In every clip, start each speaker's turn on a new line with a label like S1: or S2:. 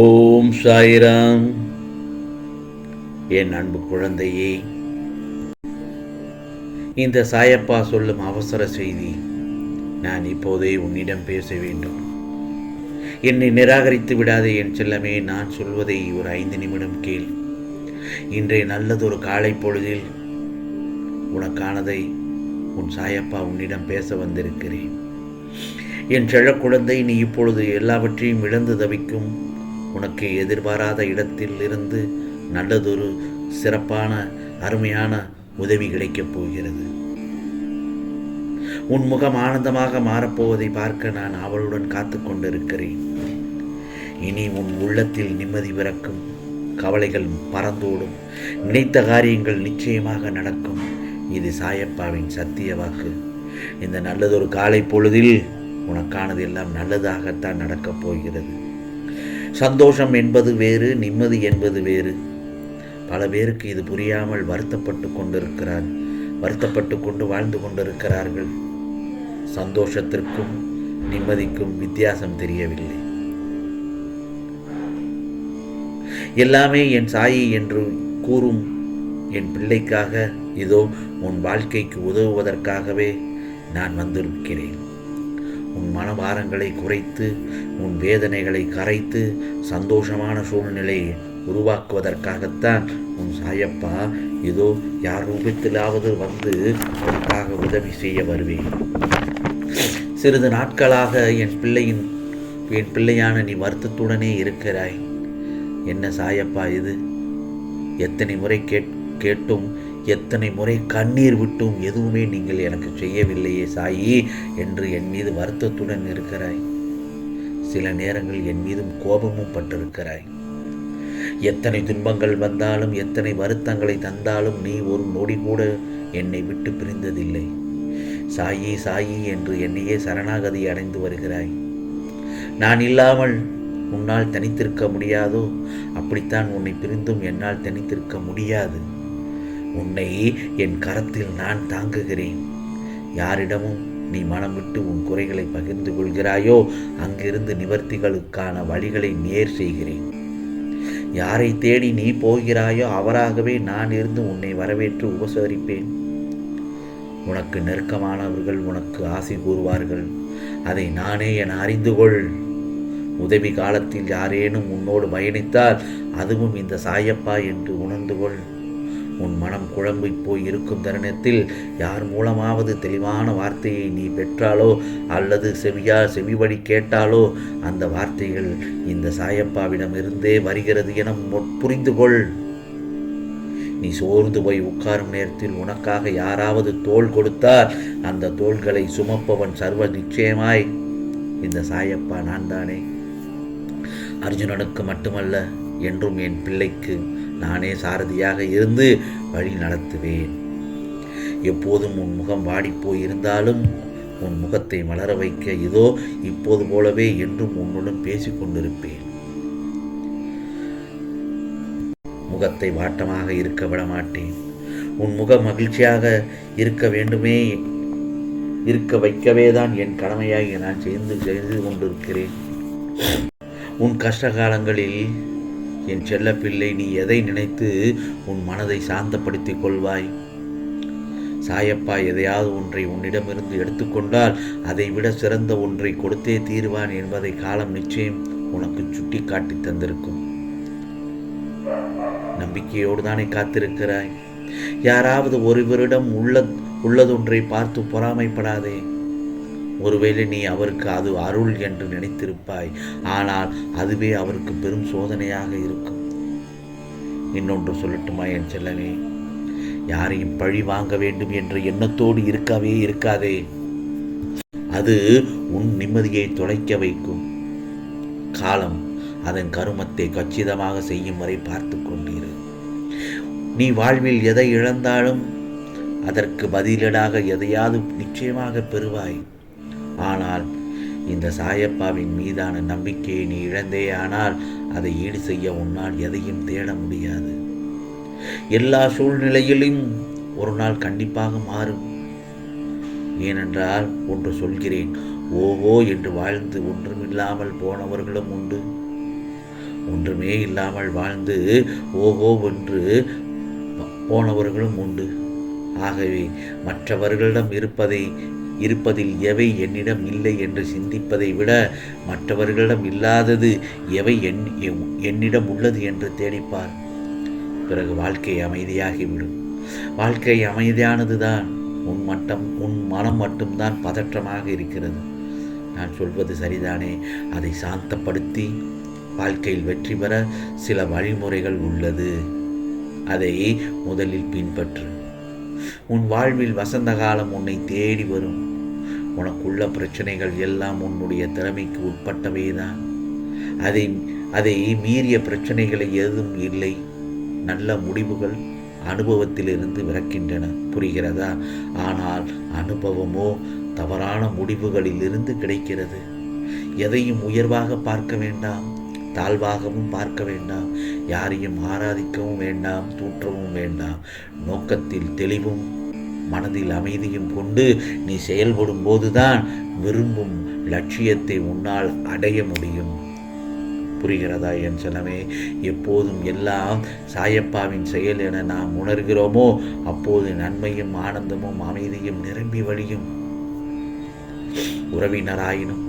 S1: ஓம் சாய்ராம். என் அன்பு குழந்தையே இந்த சாயப்பா சொல்லும் அவசர செய்தி நான் இப்போதே உன்னிடம் பேச வேண்டும். என்னை நிராகரித்து விடாதே என் செல்லமே நான் சொல்வதை ஒரு ஐந்து நிமிடம் கேள். இன்றைய நல்லதொரு காலை பொழுதில் உனக்கானதை உன் சாயப்பா உன்னிடம் பேச வந்திருக்கிறேன். என் செழக்குழந்தை நீ இப்பொழுது எல்லாவற்றையும் இழந்து தவிக்கும் உனக்கு எதிர்பாராத இடத்தில் இருந்து நல்லதொரு சிறப்பான அருமையான உதவி கிடைக்கப் போகிறது. உன் முகம் ஆனந்தமாக மாறப்போவதை பார்க்க நான் அவளுடன் காத்து கொண்டிருக்கிறேன். இனி உன் உள்ளத்தில் நிம்மதி பிறக்கும் கவலைகள் பறந்தோடும் நினைத்த காரியங்கள் நிச்சயமாக நடக்கும். இது சாயப்பாவின் சத்திய வாக்கு. இந்த நல்லதொரு காலை பொழுதில் உனக்கானது எல்லாம் நல்லதாகத்தான் நடக்கப் போகிறது. சந்தோஷம் என்பது வேறு நிம்மதி என்பது வேறு. பல பேருக்கு இது புரியாமல் வருத்தப்பட்டு கொண்டிருக்கிறார் வருத்தப்பட்டு கொண்டு வாழ்ந்து கொண்டிருக்கிறார்கள். சந்தோஷத்திற்கும் நிம்மதிக்கும் வித்தியாசம் தெரியவில்லை. எல்லாமே என் சாயி என்று கூறும் என் பிள்ளைக்காக இதோ உன் வாழ்க்கைக்கு உதவுவதற்காகவே நான் வந்திருக்கிறேன். உன் மனபாரங்களை குறைத்து உன் வேதனைகளை கரைத்து சந்தோஷமான சூழ்நிலையை உருவாக்குவதற்காகத்தான் உன் சாயப்பா இதோ யார் ரூபத்திலாவது வந்து உனக்காக உதவி செய்ய வருவேன். சிறிது நாட்களாக என் பிள்ளையின் என் பிள்ளையான நீ வருத்தத்துடனே இருக்கிறாய். என்ன சாயப்பா இது? எத்தனை முறை கேட் கேட்டும் எத்தனை முறை கண்ணீர் விட்டும் எதுவுமே நீங்கள் எனக்கு செய்யவில்லையே சாயி என்று என் மீது வருத்தத்துடன் இருக்கிறாய். சில நேரங்கள் என் மீதும் கோபமும் பட்டிருக்கிறாய். எத்தனை துன்பங்கள் வந்தாலும் எத்தனை வருத்தங்களை தந்தாலும் நீ ஒரு நொடி கூட என்னை விட்டு பிரிந்ததில்லை. சாயி சாயி என்று என்னையே சரணாகதி அடைந்து வருகிறாய். நான் இல்லாமல் உன்னால் தனித்திருக்க முடியாதோ? அப்படித்தான் உன்னை பிரிந்தும் என்னால் தனித்திருக்க முடியாது. உன்னை என் கரத்தில் நான் தாங்குகிறேன். யாரிடமும் நீ மனம் விட்டு உன் குறைகளை பகிர்ந்து கொள்கிறாயோ அங்கிருந்து நிவர்த்திகளுக்கான வழிகளை நேர் செய்கிறேன். யாரை தேடி நீ போகிறாயோ அவராகவே நான் இருந்து உன்னை வரவேற்று உபசரிப்பேன். உனக்கு நெருக்கமானவர்கள் உனக்கு ஆசை கூறுவார்கள். அதை நானே என அறிந்து கொள். உதவி காலத்தில் யாரேனும் உன்னோடு பயணித்தால் அதுவும் இந்த சாயப்பா என்று உணர்ந்து கொள். உன் மனம் குழம்பி போய் இருக்கும் தருணத்தில் யார் மூலமாவது தெளிவான வார்த்தையை நீ பெற்றாலோ அல்லது செவியா செவிவழி கேட்டாலோ அந்த வார்த்தைகள் இந்த சாயப்பாவிடம் இருந்தே வருகிறது என புரிந்து கொள் நீ சோர்ந்து போய் உட்காரும் நேரத்தில் உனக்காக யாராவது தோள் கொடுத்தால் அந்த தோள்களை சுமப்பவன் சர்வ நிச்சயமாய். இந்த சாயப்பா நான் தானே அர்ஜுனனுக்கு மட்டுமல்ல என்றும் என் பிள்ளைக்கு நானே சாரதியாக இருந்து வழி நடத்துவேன். எப்போதும் உன் முகம் வாடிப்போய் இருந்தாலும் உன் முகத்தை மலர வைக்க இதோ இப்போது போலவே என்றும் உன்னுடன் பேசிக் கொண்டிருப்பேன். முகத்தை வாட்டமாக இருக்க விட மாட்டேன் உன் முகம் மகிழ்ச்சியாக இருக்க வேண்டுமே இருக்க வைக்கவே தான் என் கடமையாகி நான் செய்து செய்து கொண்டிருக்கிறேன். உன் கஷ்ட காலங்களில் என் செல்ல பிள்ளை நீ எதை நினைத்து உன் மனதை சாந்தப்படுத்திக் கொள்வாய்? சாயப்பா எதையாவது ஒன்றை உன்னிடமிருந்து எடுத்துக்கொண்டால் அதை விட சிறந்த ஒன்றை கொடுத்தே தீர்வான் என்பதை காலம் நிச்சயம் உனக்கு சுட்டி காட்டி தந்திருக்கும். நம்பிக்கையோடு தானே காத்திருக்கிறாய்? யாராவது ஒருவரிடம் உள்ள உள்ளதொன்றை பார்த்து பொறாமைப்படாதே. ஒருவேளை நீ அவருக்கு அது அருள் என்று நினைத்திருப்பாய். ஆனால் அதுவே அவருக்கு பெரும் சோதனையாக இருக்கும். இன்னொன்று சொல்லட்டுமா என் செல்லனே யாரையும் பழி வாங்க வேண்டும் என்ற எண்ணத்தோடு இருக்கவே இருக்காதே. அது உன் நிம்மதியை தொலைக்க வைக்கும். காலம் அதன் கருமத்தை கச்சிதமாக செய்யும் வரை பார்த்து கொண்டிரு. நீ வாழ்வில் எதை இழந்தாலும் அதற்கு பதிலீடாக எதையாவது நிச்சயமாக பெறுவாய். ஆனால் இந்த சாயப்பாவின் மீதான நம்பிக்கையை நீ இழந்தே ஆனால் அதை ஈடு செய்ய உன்னால் எதையும் தேட முடியாது. எல்லா சூழ்நிலையிலும் ஒரு நாள் கண்டிப்பாக மாறும். ஏனென்றால் ஒன்று சொல்கிறேன் ஓவோ என்று வாழ்ந்து ஒன்றுமில்லாமல் போனவர்களும் உண்டு. ஒன்றுமே இல்லாமல் வாழ்ந்து ஓஹோ என்று போனவர்களும் உண்டு. ஆகவே மற்றவர்களிடம் இருப்பதை இருப்பதில் எவை என்னிடம் இல்லை என்று சிந்திப்பதை விட மற்றவர்களிடம் இல்லாதது எவை என் என்னிடம் உள்ளது என்று தேடிப்பார். பிறகு வாழ்க்கை அமைதியாகிவிடும். வாழ்க்கை அமைதியானதுதான். உன் மட்டம் உன் மனம் மட்டும்தான் பதற்றமாக இருக்கிறது. நான் சொல்வது சரிதானே? அதை சாந்தப்படுத்தி வாழ்க்கையில் வெற்றி பெற சில வழிமுறைகள் உள்ளது. அதை முதலில் பின்பற்று. உன் வாழ்வில் வசந்த காலம் உன்னை தேடி வரும். உனக்குள்ள பிரச்சனைகள் எல்லாம் உன்னுடைய திறமைக்கு உட்பட்டவைதான். அதை அதை மீறிய பிரச்சனைகளை எதுவும் இல்லை. நல்ல முடிவுகள் அனுபவத்திலிருந்து விறக்கின்றன புரிகிறதா? ஆனால் அனுபவமோ தவறான முடிவுகளிலிருந்து கிடைக்கிறது. எதையும் உயர்வாக பார்க்க வேண்டாம். தாழ்வாகவும் பார்க்க வேண்டாம். யாரையும் ஆராதிக்கவும் வேண்டாம். தூற்றவும் வேண்டாம். நோக்கத்தில் தெளிவும் மனதில் அமைதியும் கொண்டு நீ செயல்படும் போதுதான் விரும்பும் லட்சியத்தை உன்னால் அடைய முடியும். புரிகிறதா என் செலவே எப்போதும் எல்லாம் சாயப்பாவின் செயல் என நாம் உணர்கிறோமோ அப்போது நன்மையும் ஆனந்தமும் அமைதியும் நிரம்பி வழியும். உறவினராயினும்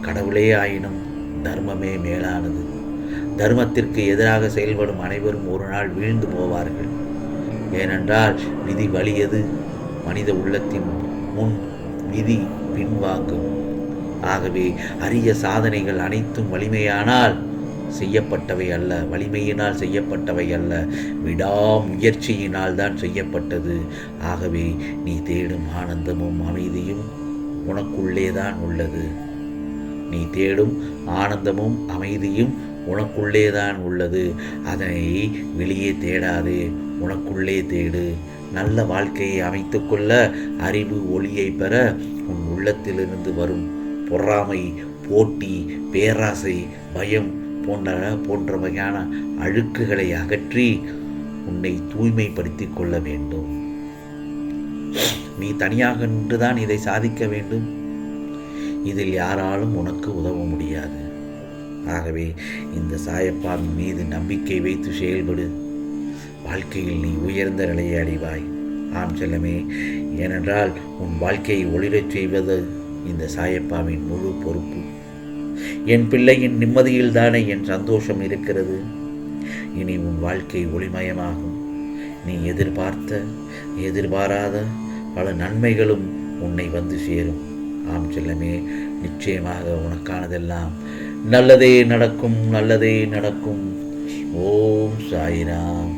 S1: கடவுளே ஆயினும் தர்மமே மேலானது. தர்மத்திற்கு எதிராக செயல்படும் அனைவரும் ஒரு நாள் வீழ்ந்து போவார்கள். ஏனென்றால் விதி வலியது. மனித உள்ளத்தின் முன் விதி பின்வாங்கும். ஆகவே அரிய சாதனைகள் அனைத்தும் வலிமையானால் செய்யப்பட்டவை அல்ல. வலிமையினால் செய்யப்பட்டவை அல்ல. விடாமுயற்சியினால் தான் செய்யப்பட்டது. ஆகவே நீ தேடும் ஆனந்தமும் அமைதியும் உனக்குள்ளே தான் உள்ளது. நீ தேடும் ஆனந்தமும் அமைதியும் உனக்குள்ளே தான் உள்ளது. அதனை வெளியே தேடாதே. உனக்குள்ளே தேடு. நல்ல வாழ்க்கையை அமைத்துக்கொள்ள அறிவு ஒளியை பெற உன் உள்ளத்திலிருந்து வரும் பொறாமை போட்டி பேராசை பயம் போன்ற போன்ற வகையான அழுக்குகளை அகற்றி உன்னை தூய்மைப்படுத்திக் கொள்ள வேண்டும். நீ தனியாக நின்றுதான் இதை சாதிக்க வேண்டும். இதில் யாராலும் உனக்கு உதவ முடியாது. ஆகவே இந்த சாயப்பாவின் மீது நம்பிக்கை வைத்து செயல்படு. வாழ்க்கையில் நீ உயர்ந்த நிலையை அடைவாய். ஆம் செல்லமே ஏனென்றால் உன் வாழ்க்கையை ஒளிரச் செய்வது இந்த சாயப்பாவின் முழு பொறுப்பு. என் பிள்ளையின் நிம்மதியில் தானே என் சந்தோஷம் இருக்கிறது. இனி உன் வாழ்க்கை ஒளிமயமாகும். நீ எதிர்பார்த்த எதிர்பாராத பல நன்மைகளும் உன்னை வந்து சேரும். ஆம் செல்லமே நிச்சயமாக உனக்கானதெல்லாம் நல்லதே நடக்கும் நல்லதே நடக்கும். ஓம் சாய்ராம்.